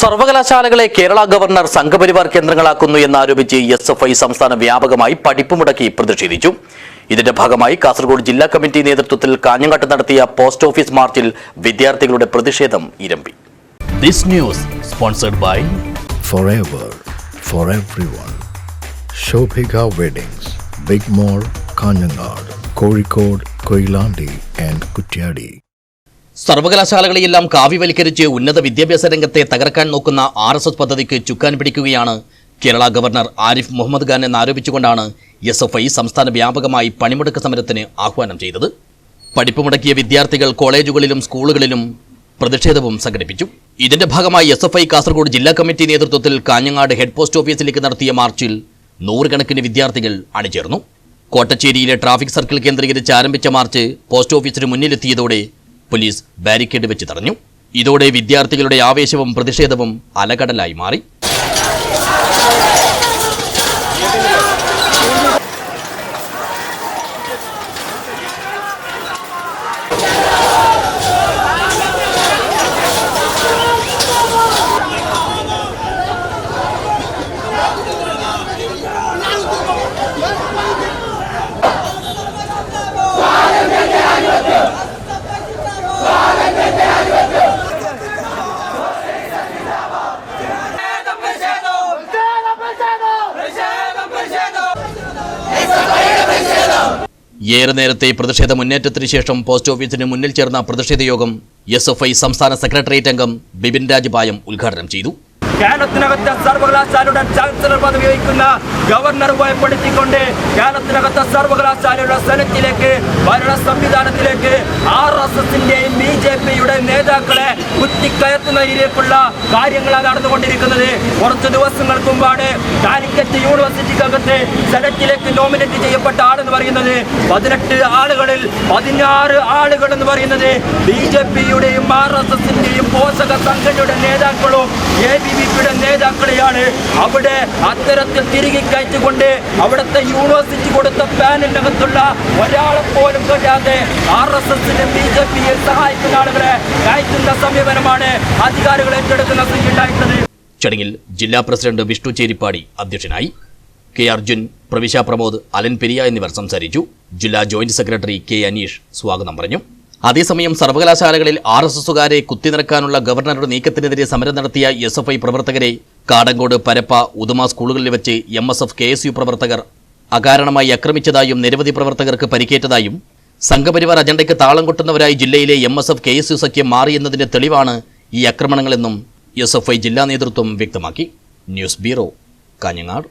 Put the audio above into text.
സർവകലാശാലകളെ Kerala governor Sangh Parivar കേന്ദ്രങ്ങളാക്കുന്നു എന്നാരോപിച്ച് S F I സംസ്ഥാന വ്യാപകമായി പഠിപ്പ് മുടക്കി പ്രതിഷേധിച്ചു. ഇതിന്റെ ഭാഗമായി കാസർഗോഡ് ജില്ലാ കമ്മിറ്റി നേതൃത്വത്തിൽ കാഞ്ഞങ്ങാട്ട് നടത്തിയ പോസ്റ്റ് ഓഫീസ് മാർച്ചിൽ വിദ്യാർത്ഥികളുടെ പ്രതിഷേധം ഇരമ്പി. This news sponsored by Kozhikode, Koilandi and Kutyadi. സർവകലാശാലകളെയെല്ലാം കാവ്യവൽക്കരിച്ച് ഉന്നത വിദ്യാഭ്യാസ രംഗത്തെ തകർക്കാൻ നോക്കുന്ന ആർ എസ് എസ് പദ്ധതിക്ക് ചുക്കാൻ പിടിക്കുകയാണ് കേരള ഗവർണർ ആരിഫ് മുഹമ്മദ് ഖാൻ എന്നാരോപിച്ചുകൊണ്ടാണ് എസ് എഫ് ഐ സംസ്ഥാന വ്യാപകമായി പണിമുടക്ക് സമരത്തിന് ആഹ്വാനം ചെയ്തത്. പഠിപ്പ് മുടക്കിയ വിദ്യാർത്ഥികൾ കോളേജുകളിലും സ്കൂളുകളിലും പ്രതിഷേധവും സംഘടിപ്പിച്ചു. ഇതിന്റെ ഭാഗമായി എസ് എഫ് ഐ കാസർഗോഡ് ജില്ലാ കമ്മിറ്റി നേതൃത്വത്തിൽ കാഞ്ഞങ്ങാട് ഹെഡ് പോസ്റ്റ് ഓഫീസിലേക്ക് നടത്തിയ മാർച്ചിൽ നൂറുകണക്കിന് വിദ്യാർത്ഥികൾ അണിചേർന്നു. കോട്ടച്ചേരിയിലെ ട്രാഫിക് സർക്കിൾ കേന്ദ്രീകരിച്ച് ആരംഭിച്ച മാർച്ച് പോസ്റ്റ് ഓഫീസിന് മുന്നിലെത്തിയതോടെ പോലീസ് ബാരിക്കേഡ് വെച്ച് തടഞ്ഞു. ഇതോടെ വിദ്യാർത്ഥികളുടെ ആവേശവും പ്രതിഷേധവും അലകടലായി മാറി. ഏറെ നേരത്തെ പ്രതിഷേധ മുന്നേറ്റത്തിന് ശേഷം പോസ്റ്റ് ഓഫീസിന് മുന്നിൽ ചേർന്ന പ്രതിഷേധ യോഗം എസ് എഫ് ഐ സംസ്ഥാന സെക്രട്ടേറിയറ്റ് അംഗം ബിപിൻ രാജ്പായം ഉദ്ഘാടനം ചെയ്തു. കേരളത്തിനകത്തെ സർവകലാശാലയുടെ ചാൻസലർ പദവി വഹിക്കുന്ന ഗവർണർ ഭയപ്പെടുത്തിക്കൊണ്ട് കേരളത്തിനകത്തെ സർവകലാശാലയുടെ സെനറ്റിലേക്ക് ഭരണ സംവിധാനത്തിലേക്ക് ആർ എസ് എസിന്റെയും ബി ജെ പിയുടെ നേതാക്കളെ കുത്തിക്കയർത്തുന്ന രീതിയിലേക്കുള്ള കാര്യങ്ങളാണ് നടന്നുകൊണ്ടിരിക്കുന്നത്. കുറച്ച് ദിവസങ്ങൾക്ക് മുമ്പാണ് കാലിക്കറ്റ് യൂണിവേഴ്സിറ്റിക്കകത്ത് സെനറ്റിലേക്ക് നോമിനേറ്റ് ചെയ്യപ്പെട്ട പറയുന്നത് പതിനെട്ട് ആളുകളിൽ പതിനാറ് ആളുകൾ എന്ന് പറയുന്നത് ബി ജെ പിയുടെയും ആർ എസ് എസിന്റെയും പോഷക സംഘടനയുടെ നേതാക്കളും എ ബി വി പിയുടെ നേതാക്കളെയാണ് അവിടെ അത്തരത്തിൽ തിരികെ കയറ്റിക്കൊണ്ട് അവിടുത്തെ യൂണിവേഴ്സിറ്റി കൊടുത്ത പാനലിനകത്തുള്ള ഒരാളെ പോലും കഴിയാതെ ആർ എസ് എസിനെ ബി ജെ പിയെ സഹായിക്കുന്ന ആളുകളെ കയറ്റുന്ന സമീപനമാണ് അധികാരികൾ ഏറ്റെടുക്കുന്ന ചടങ്ങിൽ ജില്ലാ പ്രസിഡന്റ് വിഷ്ണു ചേരിപ്പാടി അധ്യക്ഷനായി കെ അർജുൻ പ്രവിശ പ്രമോദ് അലൻ പെരിയ എന്നിവർ സംസാരിച്ചു. ജില്ലാ ജോയിന്റ് സെക്രട്ടറി കെ അനീഷ് സ്വാഗതം പറഞ്ഞു. അതേസമയം സർവകലാശാലകളിൽ ആർ എസ് എസുകാരെ കുത്തിനിറക്കാനുള്ള ഗവർണറുടെ നീക്കത്തിനെതിരെ സമരം നടത്തിയ എസ് എഫ് ഐ പ്രവർത്തകരെ കാടങ്കോട് പരപ്പ ഉദുമ സ്കൂളുകളിൽ വെച്ച് M S F K S U പ്രവർത്തകർ അകാരണമായി ആക്രമിച്ചതായും നിരവധി പ്രവർത്തകർക്ക് പരിക്കേറ്റതായും സംഘപരിവാർ അജണ്ടയ്ക്ക് താളം കൊട്ടുന്നവരായി ജില്ലയിലെ M S F K S U സഖ്യം മാറിയെന്നതിന്റെ തെളിവാണ് ഈ ആക്രമണങ്ങളെന്നും എസ് എഫ് ഐ ജില്ലാ നേതൃത്വം വ്യക്തമാക്കി. News bureau Kanhangad.